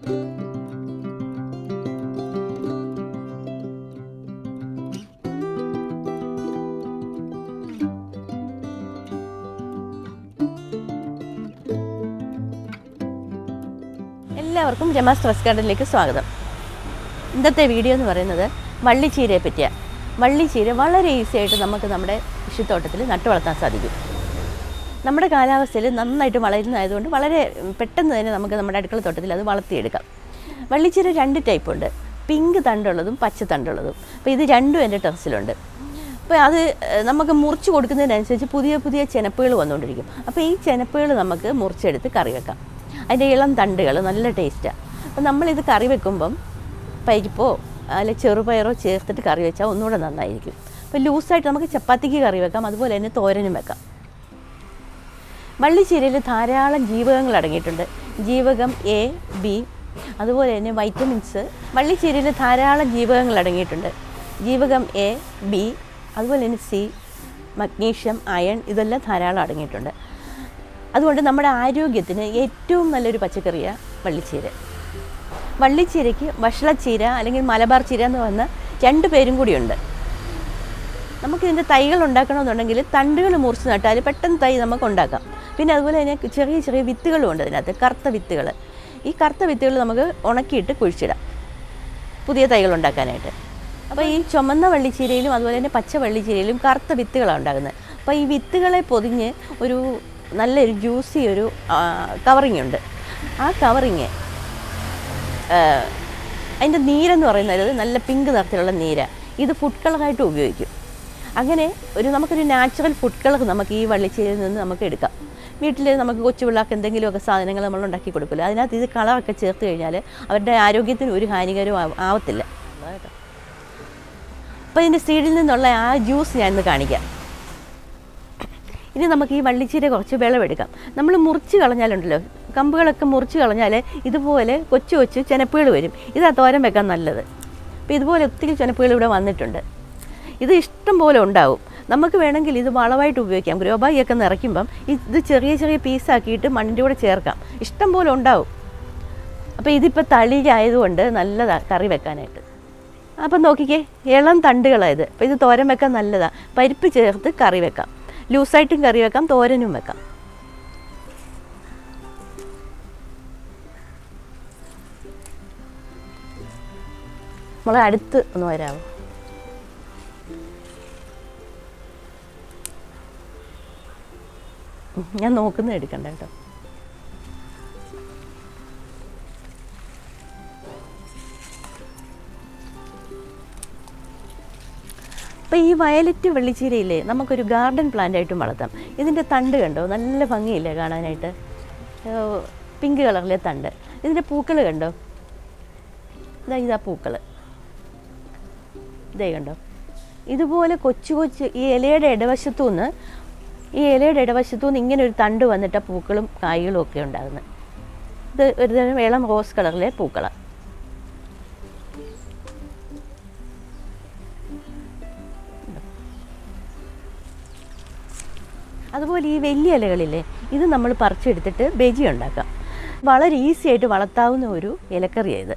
എല്ലാവർക്കും Gemma's stress ഗാർഡനിലേക്ക് സ്വാഗതം. ഇന്നത്തെ വീഡിയോ എന്ന് പറയുന്നത് വള്ളിച്ചീരയെ പറ്റിയാണ്. വള്ളിച്ചീര വളരെ ഈസി ആയിട്ട് നമുക്ക് നമ്മുടെ കൃഷിത്തോട്ടത്തിൽ നട്ടു വളർത്താൻ സാധിക്കും. നമ്മുടെ കാലാവസ്ഥയിൽ നന്നായിട്ട് വളരുന്നതായതുകൊണ്ട് വളരെ പെട്ടെന്ന് തന്നെ നമുക്ക് നമ്മുടെ അടുക്കള തോട്ടത്തിൽ അത് വളർത്തിയെടുക്കാം. വള്ളിച്ചീര രണ്ട് ടൈപ്പുണ്ട് പിങ്ക് തണ്ടുള്ളതും പച്ച തണ്ടുള്ളതും. അപ്പോൾ ഇത് രണ്ടും എന്റെ ടെറസിലുണ്ട്. അപ്പോൾ അത് നമുക്ക് മുറിച്ച് കൊടുക്കുന്നതിനനുസരിച്ച് പുതിയ പുതിയ ചെനപ്പുകൾ വന്നുകൊണ്ടിരിക്കും. അപ്പോൾ ഈ ചെനപ്പുകൾ നമുക്ക് മുറിച്ചെടുത്ത് കറി വെക്കാം. അതിന്റെ ഇളം തണ്ടുകൾ നല്ല ടേസ്റ്റാണ് അപ്പോൾ നമ്മളിത് കറി വെക്കുമ്പം പരിപ്പോ അല്ലെ ചെറുപയറോ ചേർത്തിട്ട് കറി വെച്ചാൽ ഒന്നുകൂടെ നന്നായിരിക്കും. അപ്പോൾ ലൂസായിട്ട് നമുക്ക് ചപ്പാത്തിക്ക് കറി വെക്കാം അതുപോലെ തന്നെ തോരനും വെക്കാം. വള്ളിച്ചീരയിൽ ധാരാളം ജീവകങ്ങൾ അടങ്ങിയിട്ടുണ്ട്. ജീവകം എ ബി അതുപോലെ തന്നെ വൈറ്റമിൻസ് വള്ളിച്ചീരയിൽ ധാരാളം ജീവകങ്ങൾ അടങ്ങിയിട്ടുണ്ട്. ജീവകം എ ബി അതുപോലെ തന്നെ സി മഗ്നീഷ്യം അയൺ ഇതെല്ലാം ധാരാളം അടങ്ങിയിട്ടുണ്ട്. അതുകൊണ്ട് നമ്മുടെ ആരോഗ്യത്തിന് ഏറ്റവും നല്ലൊരു പച്ചക്കറിയാണ് വള്ളിച്ചീര. വള്ളിച്ചീരയ്ക്ക് വഷളച്ചീര അല്ലെങ്കിൽ മലബാർ ചീര എന്ന് പറഞ്ഞ രണ്ട് പേരും കൂടിയുണ്ട്. നമുക്കിതിന്റെ തൈകൾ ഉണ്ടാക്കണമെന്നുണ്ടെങ്കിൽ തണ്ടുകൾ മുറിച്ച് നട്ടാൽ പെട്ടെന്ന് തൈ നമുക്ക് ഉണ്ടാക്കാം. പിന്നെ അതുപോലെ തന്നെ ചെറിയ ചെറിയ വിത്തുകളും ഉണ്ട് അതിനകത്ത് കറുത്ത വിത്തുകൾ. ഈ കറുത്ത വിത്തുകൾ നമുക്ക് ഉണക്കിയിട്ട് കുഴിച്ചിടാം. പുതിയ തൈകൾ ഉണ്ടാക്കാനായിട്ട്. അപ്പോൾ ഈ ചുമന്ന വള്ളിച്ചീരയിലും അതുപോലെ തന്നെ പച്ച വള്ളിച്ചീരയിലും കറുത്ത വിത്തുകളാണ് ഉണ്ടാകുന്നത് അപ്പോൾ ഈ വിത്തുകളെ പൊതിഞ്ഞ് ഒരു നല്ലൊരു ജ്യൂസി ഒരു കവറിങ് ഉണ്ട്. ആ കവറിങ് അതിന്റെ നീരെന്ന് പറയുന്നത് നല്ല പിങ്ക് നിറത്തിലുള്ള നീര. ഇത് ഫുഡ് കളറായിട്ട് ഉപയോഗിക്കും. അങ്ങനെ ഒരു നമുക്കൊരു നാച്ചുറൽ ഫുഡ് കളർ നമുക്ക് ഈ വള്ളിച്ചയിൽ നിന്ന് നമുക്ക് എടുക്കാം. വീട്ടിൽ നമുക്ക് കൊച്ചു പിള്ളേർക്ക് എന്തെങ്കിലുമൊക്കെ സാധനങ്ങൾ നമ്മൾ ഉണ്ടാക്കി കൊടുക്കില്ല? അതിനകത്ത് ഇത് കളറൊക്കെ ചേർത്ത് കഴിഞ്ഞാൽ അവരുടെ ആരോഗ്യത്തിന് ഒരു ഹാനികരവും ആവ- ആവത്തില്ല. അപ്പോൾ ഇതിന്റെ സീഡിൽ നിന്നുള്ള ആ ജ്യൂസ് ഞാൻ ഇന്ന് കാണിക്കാം. ഇനി നമുക്ക് ഈ വള്ളിച്ചീര കുറച്ച് വിളവെടുക്കാം നമ്മൾ മുറിച്ച് കളഞ്ഞാലുണ്ടല്ലോ കമ്പുകളൊക്കെ മുറിച്ച് കളഞ്ഞാൽ ഇതുപോലെ കൊച്ചു കൊച്ചു ചെനപ്പുകൾ വരും. ഇതാ തോരൻ വെക്കാൻ നല്ലത്. അപ്പോൾ ഇതുപോലെ ഒത്തിരി ചെനപ്പുകൾ ഇവിടെ വന്നിട്ടുണ്ട്. ഇത് ഇഷ്ടം പോലെ ഉണ്ടാവും. നമുക്ക് വേണമെങ്കിൽ ഇത് വളമായിട്ട് ഉപയോഗിക്കാം. ഗ്രോബായിയൊക്കെ നിറയ്ക്കുമ്പം ഇത് ചെറിയ ചെറിയ പീസാക്കിയിട്ട് മണ്ണിന്റെ കൂടെ ചേർക്കാം. ഇഷ്ടം പോലെ ഉണ്ടാവും. അപ്പോൾ ഇതിപ്പോൾ തളിരായതുകൊണ്ട് നല്ലതാണ് കറി വെക്കാനായിട്ട്. അപ്പം നോക്കിക്കേ ഇളം തണ്ടുകളായത് അപ്പോൾ ഇത് തോരൻ വെക്കാൻ നല്ലതാണ് പരിപ്പ് ചേർത്ത് കറി വെക്കാം. ലൂസായിട്ടും കറി വെക്കാം തോരനും വെക്കാം. നമ്മൾ അടുത്ത് ഒന്ന് വരാമോ ഞാൻ നോക്കുന്നത് എടുക്കണ്ട കേട്ടോ. അപ്പോൾ ഈ വയലറ്റ് വെള്ളിച്ചീരയില്ലേ നമുക്കൊരു ഗാർഡൻ പ്ലാന്റ് ആയിട്ടും വളർത്താം. ഇതിന്റെ തണ്ട് കണ്ടോ? നല്ല ഭംഗിയില്ലേ കാണാനായിട്ട്? പിങ്ക് കളറിലെ തണ്ട്. ഇതിന്റെ പൂക്കൾ കണ്ടോ? ഇതാ ഇതാ പൂക്കൾ ഇതേ കണ്ടോ? ഇതുപോലെ കൊച്ചു കൊച്ചു ഈ ഇലയുടെ ഇടവശത്തു നിന്ന് ഈ ഇലയുടെ ഇടവശത്തു നിന്ന് ഇങ്ങനെ ഒരു തണ്ട് വന്നിട്ട് പൂക്കളും കായ്കളും ഒക്കെ ഉണ്ടാകുന്നത് ഇത് ഒരു തരം വെള്ളം റോസ് കളറിലെ പൂക്കളാണ് അതുപോലെ ഈ വലിയ ഇലകളില്ലേ ഇത് നമ്മൾ പറിച്ചെടുത്തിട്ട് ബജി ഉണ്ടാക്കാം. വളരെ ഈസി ആയിട്ട് വളർത്താവുന്ന ഒരു ഇലക്കറിയാണ് ഇത്.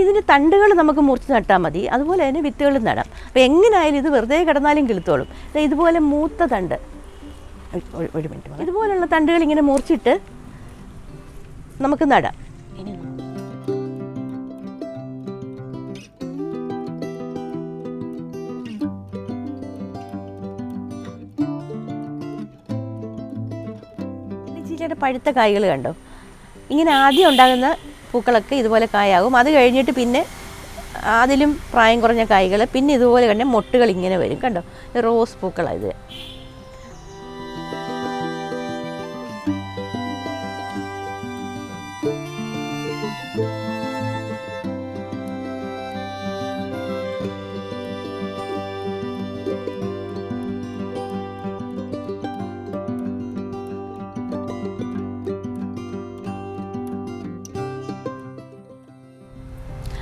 ഇതിന്റെ തണ്ടുകൾ നമുക്ക് മുറിച്ച് നട്ടാൽ മതി അതുപോലെ തന്നെ വിത്തുകളും നടാം. അപ്പോൾ എങ്ങനെയായാലും ഇത് വെറുതെ കിടന്നാലും കിളുത്തോളും. ഇതുപോലെ മൂത്ത തണ്ട്. ഒരു- മിനിറ്റ് ഇതുപോലുള്ള തണ്ടുകൾ ഇങ്ങനെ മുറിച്ചിട്ട് നമുക്ക് നടാം. പഴുത്ത കായ്കൾ കണ്ടോ? ഇങ്ങനെ ആദ്യം ഉണ്ടാകുന്ന പൂക്കളൊക്കെ ഇതുപോലെ കായാകും. അത് കഴിഞ്ഞിട്ട് പിന്നെ അതിലും പ്രായം കുറഞ്ഞ കായ്കൾ പിന്നെ ഇതുപോലെ തന്നെ മൊട്ടുകൾ ഇങ്ങനെ വരും. കണ്ടോ? റോസ് പൂക്കളാണ് ഇത്.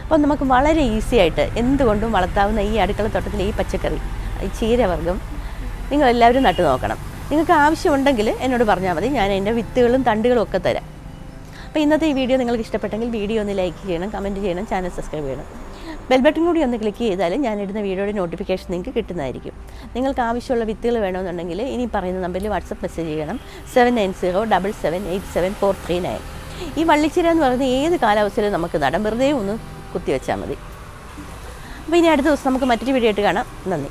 അപ്പം നമുക്ക് വളരെ ഈസി ആയിട്ട് എന്തുകൊണ്ടും വളർത്താവുന്ന ഈ അടുക്കളത്തോട്ടത്തിലെ ഈ പച്ചക്കറി ഈ ചീരവർഗം നിങ്ങളെല്ലാവരും നട്ടു നോക്കണം. നിങ്ങൾക്ക് ആവശ്യമുണ്ടെങ്കിൽ എന്നോട് പറഞ്ഞാൽ മതി ഞാൻ അതിന്റെ വിത്തുകളും തണ്ടുകളും ഒക്കെ തരാം. അപ്പോൾ ഇന്നത്തെ ഈ വീഡിയോ നിങ്ങൾക്ക് ഇഷ്ടപ്പെട്ടെങ്കിൽ വീഡിയോ ഒന്ന് ലൈക്ക് ചെയ്യണം കമന്റ് ചെയ്യണം ചാനൽ സബ്സ്ക്രൈബ് ചെയ്യണം. ബെൽ ബട്ടൺ കൂടി ഒന്ന് ക്ലിക്ക് ചെയ്താൽ ഞാനിടുന്ന വീഡിയോയുടെ നോട്ടിഫിക്കേഷൻ നിങ്ങൾക്ക് കിട്ടുന്നതായിരിക്കും. നിങ്ങൾക്ക് ആവശ്യമുള്ള വിത്തുകൾ വേണമെന്നുണ്ടെങ്കിൽ ഇനി പറയുന്ന നമ്പറിൽ വാട്സപ്പ് മെസ്സേജ് ചെയ്യണം seven nine zero double seven eight seven four three nine ഈ വള്ളിച്ചിര എന്ന് പറയുന്നത് ഏത് കാലാവസ്ഥയിലും നമുക്ക് നടാം. വെറുതെ ഒന്ന് കുത്തിവെച്ചാൽ മതി. അപ്പോൾ ഇനി അടുത്ത ദിവസം നമുക്ക് മറ്റൊരു വീഡിയോ ആയിട്ട് കാണാം. നന്ദി.